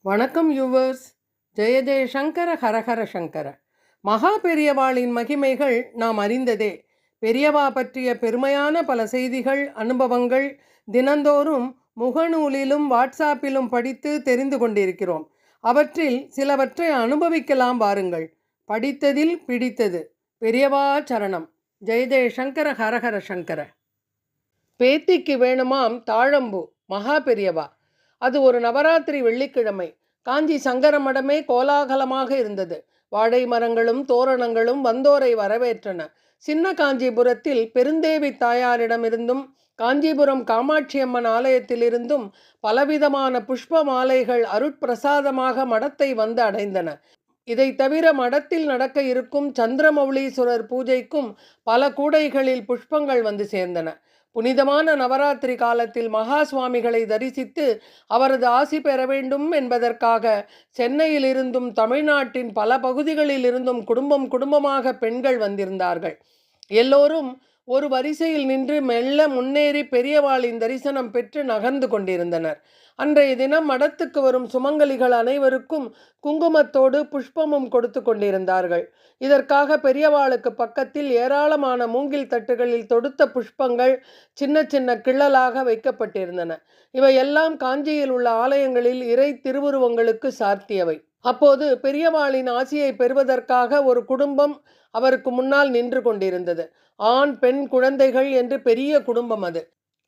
வணக்கம் யூவர்ஸ். ஜெய ஜெய சங்கர ஹரஹர சங்கர. மகா பெரியவாளின் மகிமைகள் நாம் அறிந்ததே. பெரியவா பற்றிய பெருமையான பல செய்திகள் அனுபவங்கள் தினந்தோறும் முகநூலிலும் வாட்ஸ்ஆப்பிலும் படித்து தெரிந்து கொண்டிருக்கிறோம். அவற்றில் சிலவற்றை அனுபவிக்கலாம் வாருங்கள். படித்ததில் பிடித்தது. பெரியவா சரணம். ஜெய ஜெய சங்கர ஹரஹர சங்கர. பேத்திக்கு வேணுமாம் தாழம்பு. மகா பெரியவா. அது ஒரு நவராத்திரி வெள்ளிக்கிழமை. காஞ்சி சங்கர மடமே கோலாகலமாக இருந்தது. வாழை மரங்களும் தோரணங்களும் வந்தோரை வரவேற்றன. சின்ன காஞ்சிபுரத்தில் பெருந்தேவி தாயாரிடமிருந்தும் காஞ்சிபுரம் காமாட்சியம்மன் ஆலயத்திலிருந்தும் பலவிதமான புஷ்ப மாலைகள் அருட்பிரசாதமாக மடத்தை வந்து அடைந்தன. இதை தவிர மடத்தில் நடக்க இருக்கும் சந்திரமௌலீஸ்வரர் பூஜைக்கும் பல கூடைகளில் புஷ்பங்கள் வந்து சேர்ந்தன. புனிதமான நவராத்திரி காலத்தில் மகா சுவாமிகளை தரிசித்து அவரது ஆசி பெற வேண்டும் என்பதற்காக சென்னையிலிருந்தும் தமிழ்நாட்டின் பல பகுதிகளில் இருந்தும் குடும்பம் குடும்பமாக பெண்கள் வந்திருந்தார்கள். எல்லோரும் ஒரு வரிசையில் நின்று மெல்ல முன்னேறி பெரியவாளின் தரிசனம் பெற்று நகர்ந்து கொண்டிருந்தனர். அன்றைய தினம் மடத்துக்கு வரும் சுமங்கலிகள் அனைவருக்கும் குங்குமத்தோடு புஷ்பமும் கொடுத்து கொண்டிருந்தார்கள். இதற்காக பெரியவாளுக்கு பக்கத்தில் ஏராளமான மூங்கில் தட்டுகளில் தொடுத்த புஷ்பங்கள் சின்ன சின்ன கிள்ளலாக வைக்கப்பட்டிருந்தன. இவையெல்லாம் காஞ்சியில் உள்ள ஆலயங்களில் இறை திருவுருவங்களுக்கு சார்த்தியவை. அப்போது பெரியவாளின் ஆசியை பெறுவதற்காக ஒரு குடும்பம் அவருக்கு முன்னால் நின்று கொண்டிருந்தது. ஆண் பெண் குழந்தைகள் என்று பெரிய குடும்பம் அது.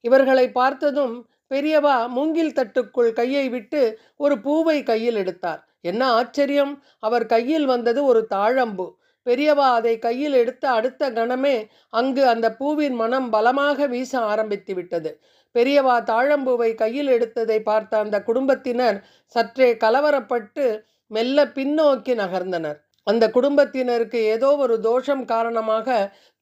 இவர்களை பார்த்ததும் பெரியவா மூங்கில் தட்டுக்குள் கையை விட்டு ஒரு பூவை கையில் எடுத்தார். என்ன ஆச்சரியம்? அவர் கையில் வந்தது ஒரு தாழம்பு. பெரியவா அதை கையில் எடுத்த அடுத்த கணமே அங்கு அந்த பூவின் மனம் பலமாக வீச ஆரம்பித்து விட்டது. பெரியவா தாழம்பூவை கையில் எடுத்ததை பார்த்த அந்த குடும்பத்தினர் சற்றே கலவரப்பட்டு மெல்ல பின்னோக்கி நகர்ந்தனர். அந்த குடும்பத்தினருக்கு ஏதோ ஒரு தோஷம் காரணமாக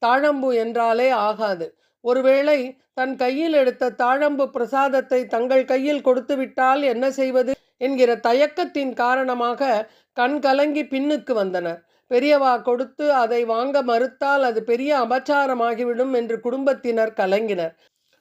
தாழம்பு என்றாலே ஆகாது. ஒருவேளை தன் கையில் எடுத்த தாழம்பு பிரசாதத்தை தங்கள் கையில் கொடுத்து விட்டால் என்ன செய்வது என்கிற தயக்கத்தின் காரணமாக கண் கலங்கி பின்னுக்கு வந்தனர். பெரியவா கொடுத்து அதை வாங்க மறுத்தால் அது பெரிய அபச்சாரமாகிவிடும் என்று குடும்பத்தினர் கலங்கினர்.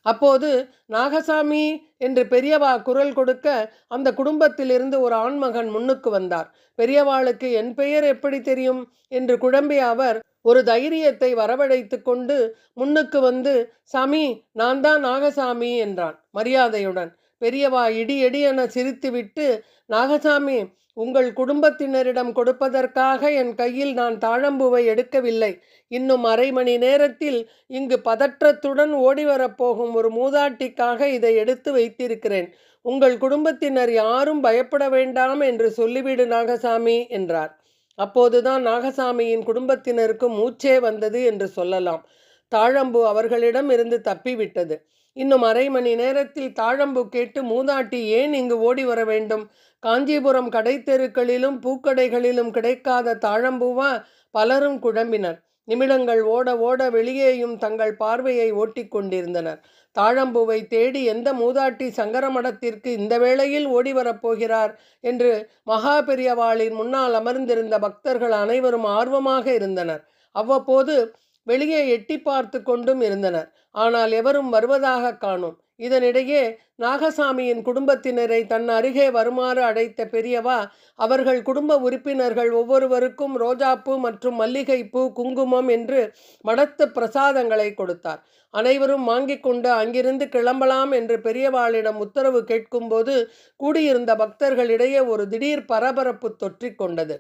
அப்போது நாகசாமி என்று பெரியவா குரல் கொடுக்க அந்த குடும்பத்திலிருந்து ஒரு ஆண்மகன் முன்னுக்கு வந்தார். பெரியவாளுக்கு என் பெயர் எப்படி தெரியும்? என்று குழம்பிய அவர் ஒரு தைரியத்தை வரவழைத்து கொண்டு முன்னுக்கு வந்து சாமி நான் தான் நாகசாமி என்றான் மரியாதையுடன். பெரியவா இடி இடி என சிரித்துவிட்டு நாகசாமி உங்கள் குடும்பத்தினரிடம் கொடுப்பதற்காக என் கையில் நான் தாழம்பூவை எடுக்கவில்லை. இன்னும் அரை மணி நேரத்தில் இங்கு பதற்றத்துடன் ஓடி வரப்போகும் ஒரு மூதாட்டிக்காக இதை எடுத்து வைத்திருக்கிறேன். உங்கள் குடும்பத்தினர் யாரும் பயப்பட வேண்டாம் என்று சொல்லிவிடு நாகசாமி என்றார். அப்போதுதான் நாகசாமியின் குடும்பத்தினருக்கு மூச்சே வந்தது என்று சொல்லலாம். தாழம்பு அவர்களிடம் இருந்து தப்பிவிட்டது. இன்னும் அரை மணி நேரத்தில் தாழம்பு கேட்டு மூதாட்டி ஏன் இங்கு ஓடி வர வேண்டும்? காஞ்சிபுரம் கடைத்தெருக்களிலும் பூக்கடைகளிலும் கிடைக்காத தாழம்பூவா? பலரும் குழம்பினர். நிமிடங்கள் ஓட ஓட வெளியேயும் தங்கள் பார்வையை ஓட்டிக் கொண்டிருந்தனர். தாழம்பூவை தேடி எந்த மூதாட்டி சங்கரமடத்திற்கு இந்த வேளையில் ஓடி வரப்போகிறார் என்று மகா பெரியவாளின் முன்னால் அமர்ந்திருந்த பக்தர்கள் அனைவரும் ஆர்வமாக இருந்தனர். அவ்வப்போது வெளியே எட்டி பார்த்து கொண்டும் இருந்தனர். ஆனால் எவரும் வருவதாக காணோம். இதனிடையே நாகசாமியின் குடும்பத்தினரை தன் அருகே வருமாறு அழைத்த பெரியவா அவர்கள் குடும்ப உறுப்பினர்கள் ஒவ்வொருவருக்கும் ரோஜாப்பூ மற்றும் மல்லிகைப்பூ குங்குமம் என்று மடத்து பிரசாதங்களை கொடுத்தார். அனைவரும் வாங்கிக் கொண்டு அங்கிருந்து கிளம்பலாம் என்று பெரியவாளிடம் உத்தரவு கேட்கும்போது கூடியிருந்த பக்தர்களிடையே ஒரு திடீர் பரபரப்பு தொற்றிக்கொண்டது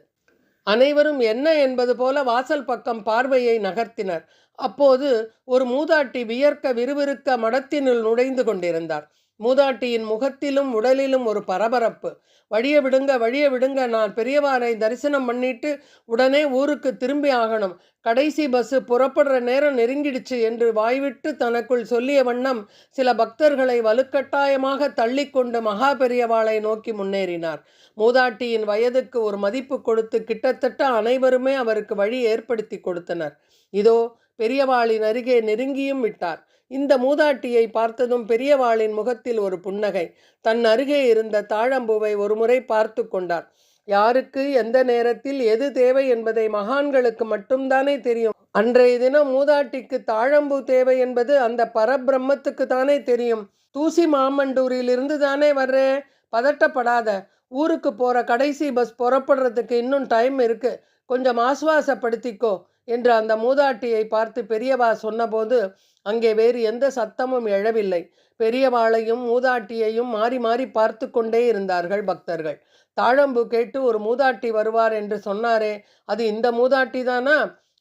அனைவரும் என்ன என்பது போல வாசல் பக்கம் பார்வையை நகர்த்தினர். அப்போது ஒரு மூதாட்டி வியர்க்க விறுவிறுக்க மடத்தினுள் நுழைந்து கொண்டிருந்தார். மூதாட்டியின் முகத்திலும் உடலிலும் ஒரு பரபரப்பு. வழிய விடுங்க வழிய விடுங்க நான் பெரியவாரை தரிசனம் பண்ணிட்டு உடனே ஊருக்கு திரும்பி ஆகணும். கடைசி பஸ்ஸு புறப்படுற நேரம் நெருங்கிடுச்சு என்று வாய்விட்டு தனக்குள் சொல்லிய வண்ணம் சில பக்தர்களை வலுக்கட்டாயமாக தள்ளிக்கொண்டு மகா பெரியவாளை நோக்கி முன்னேறினார். மூதாட்டியின் வயதுக்கு ஒரு மதிப்பு கொடுத்து கிட்டத்தட்ட அனைவருமே அவருக்கு வழி ஏற்படுத்தி கொடுத்தனர். இதோ பெரியவாளின் அருகே நெருங்கியும் விட்டார். இந்த மூதாட்டியை பார்த்ததும் பெரியவாளின் முகத்தில் ஒரு புன்னகை. தன் அருகே இருந்த தாழம்பூவை ஒருமுறை பார்த்து கொண்டார். யாருக்கு எந்த நேரத்தில் எது தேவை என்பதை மகான்களுக்கு மட்டும்தானே தெரியும். அன்றைய தினம் மூதாட்டிக்கு தாழம்பூ தேவை என்பது அந்த பரபிரம்மத்துக்கு தானே தெரியும். தூசி மாமண்டூரிலிருந்து தானே வர்றே? பதட்டப்படாத. ஊருக்கு போகிற கடைசி பஸ் புறப்படுறதுக்கு இன்னும் டைம் இருக்கு. கொஞ்சம் ஆஸ்வாசப்படுத்திக்கோ என்று அந்த மூதாட்டியை பார்த்து பெரியவா சொன்னபோது அங்கே வேறு எந்த சத்தமும் எழவில்லை. பெரியவாளையும் மூதாட்டியையும் மாறி மாறி பார்த்து கொண்டே இருந்தார்கள் பக்தர்கள். தாழம்பு கேட்டு ஒரு மூதாட்டி வருவார் என்று சொன்னாரே அது இந்த மூதாட்டி தானா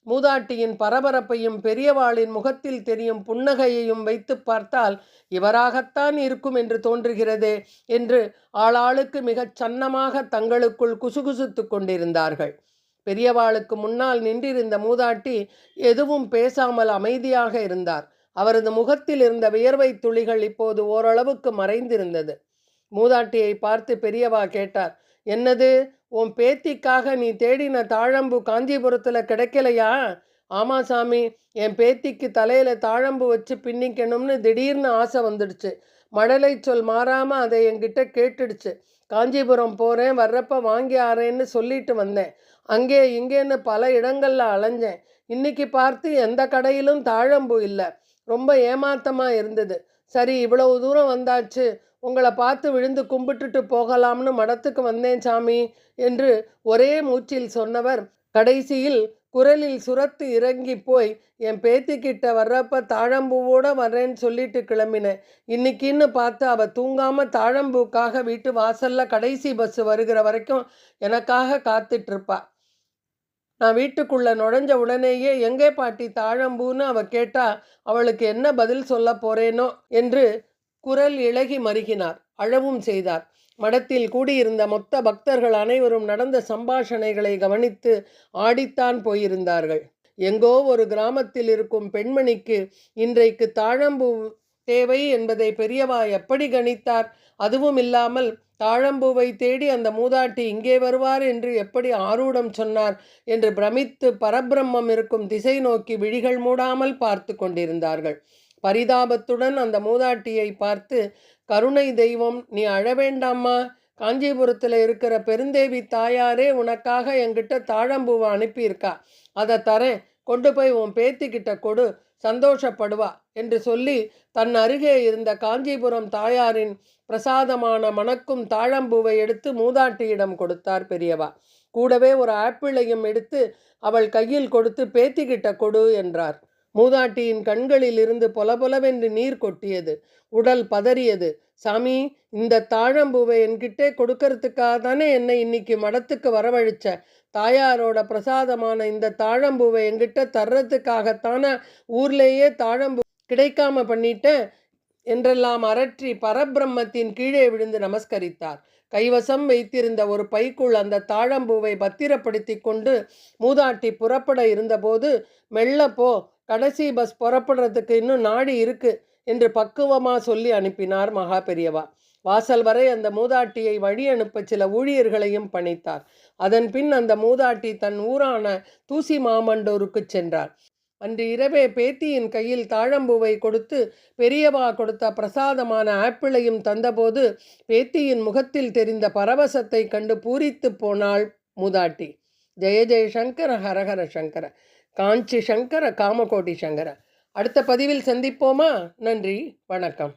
மூதாட்டியின் பரபரப்பையும் பெரியவாளின் முகத்தில் தெரியும் புன்னகையையும் வைத்து பார்த்தால் இவராகத்தான் இருக்கும் என்று தோன்றுகிறதே என்று ஆளாளுக்கு மிகச் சன்னமாக தங்களுக்குள் குசுகுசுத்து கொண்டிருந்தார்கள். பெரியவாளுக்கு முன்னால் நின்றிருந்த மூதாட்டி எதுவும் பேசாமல் அமைதியாக இருந்தார். அவரது முகத்தில் இருந்த வியர்வை துளிகள் இப்போது ஓரளவுக்கு மறைந்திருந்தது. மூதாட்டியை பார்த்து பெரியவா கேட்டார் என்னது உன் பேத்திக்காக நீ தேடின தாழம்பு காஞ்சிபுரத்தில் கிடைக்கலையா? ஆமாம் சாமி என் பேத்திக்கு தலையில் தாழம்பு வச்சு பின்னிக்கணும்னு திடீர்னு ஆசை வந்துடுச்சு. மழலை சொல் மாறாமல் அதை என்கிட்ட கேட்டுடுச்சு. காஞ்சிபுரம் போகிறேன் வர்றப்ப வாங்கி ஆறேன்னு சொல்லிட்டு வந்தேன். அங்கே இங்கேன்னு பல இடங்களில் அலைஞ்சேன். இன்னைக்கு பார்த்து எந்த கடையிலும் தாழம்பு இல்லை. ரொம்ப ஏமாத்தமாக இருந்தது. சரி இவ்வளவு தூரம் வந்தாச்சு. உங்களை பார்த்து விழுந்து கும்பிட்டுட்டு போகலாம்னு மடத்துக்கு வந்தேன் சாமி என்று ஒரே மூச்சில் சொன்னவர் கடைசியில் குரலில் சுரத்து இறங்கி போய் என் பேத்திக்கிட்ட வர்றப்ப தாழம்பூவோட வர்றேன்னு சொல்லிட்டு கிளம்பினேன் இன்னைக்குன்னு பார்த்து அவள் தூங்காமல் தாழம்பூக்காக வீட்டு வாசல்ல கடைசி பஸ் வருகிற வரைக்கும் எனக்காக காத்துட்டு இருப்பா நான் வீட்டுக்குள்ள நுழைஞ்ச உடனேயே எங்கே பாட்டி தாழம்பூன்னு அவ கேட்டா அவளுக்கு என்ன பதில் சொல்ல போறேனோ? என்று குரல் இழகி மருகினார். அழவும் செய்தார். மடத்தில் கூடியிருந்த மொத்த பக்தர்கள் அனைவரும் நடந்த சம்பாஷணைகளை கவனித்து ஆடித்தான் போயிருந்தார்கள். எங்கோ ஒரு கிராமத்தில் இருக்கும் பெண்மணிக்கு இன்றைக்கு தாழம்பூ தேவை என்பதை பெரியவா எப்படி கணித்தார்? அதுவும் இல்லாமல் தாழம்பூவை தேடி அந்த மூதாட்டி இங்கே வருவார் என்று எப்படி ஆரூடம் சொன்னார்? என்று பிரமித்து பரபிரம்மம் இருக்கும் திசை நோக்கி விழிகள் மூடாமல் பார்த்து கொண்டிருந்தார்கள். பரிதாபத்துடன் அந்த மூதாட்டியை பார்த்து கருணை தெய்வம் நீ அழ வேண்டாமா காஞ்சிபுரத்தில் இருக்கிற பெருந்தேவி தாயாரே உனக்காக என்கிட்ட தாழம்பூவை அனுப்பியிருக்கா. அதை தரேன். கொண்டு போய் உன் பேத்திக்கிட்ட கொடு. சந்தோஷப்படுவா என்று சொல்லி தன் அருகே இருந்த காஞ்சிபுரம் தாயாரின் பிரசாதமான மணக்கும் தாழம்பூவை எடுத்து மூதாட்டியிடம் கொடுத்தார் பெரியவா. கூடவே ஒரு ஆப்பிளையும் எடுத்து அவள் கையில் கொடுத்து பேத்திக்கிட்ட கொடு என்றார். மூதாட்டியின் கண்களில் இருந்து பொலபொலவென்று நீர் கொட்டியது. உடல் பதறியது. சாமி இந்த தாழம்பூவை என்கிட்டே கொடுக்கறதுக்காக தானே என்னை இன்னைக்கு மடத்துக்கு வரவழைச்ச? தாயாரோட பிரசாதமான இந்த தாழம்பூவை என்கிட்ட தர்றதுக்காகத்தானே ஊர்லேயே தாழம்பூ கிடைக்காம பண்ணிட்டேன்? என்றெல்லாம் அரற்றி பரபிரம்மத்தின் கீழே விழுந்து நமஸ்கரித்தார். கைவசம் வைத்திருந்த ஒரு பைக்குள் அந்த தாழம்பூவை பத்திரப்படுத்தி கொண்டு மூதாட்டி புறப்பட இருந்தபோது மெல்லப்போ கடைசி பஸ் புறப்படுறதுக்கு இன்னும் நாடி இருக்கு என்று பக்குவமாக சொல்லி அனுப்பினார் மகா பெரியவா. வாசல் வரை அந்த மூதாட்டியை வழி அனுப்ப சில ஊழியர்களையும் பணித்தார். அதன் பின் அந்த மூதாட்டி தன் ஊரான தூசி மாமண்டூருக்கு சென்றார். அன்று இரவே பேத்தியின் கையில் தாழம்பூவை கொடுத்து பெரியவா கொடுத்த பிரசாதமான ஆப்பிளையும் தந்தபோது பேத்தியின் முகத்தில் தெரிந்த பரவசத்தை கண்டு பூரித்து போனாள் மூதாட்டி. ஜெய ஜெயசங்கர ஹரஹர சங்கர. காஞ்சி சங்கர காமகோட்டி சங்கர அடுத்த பதிவில் சந்திப்போமா? நன்றி வணக்கம்.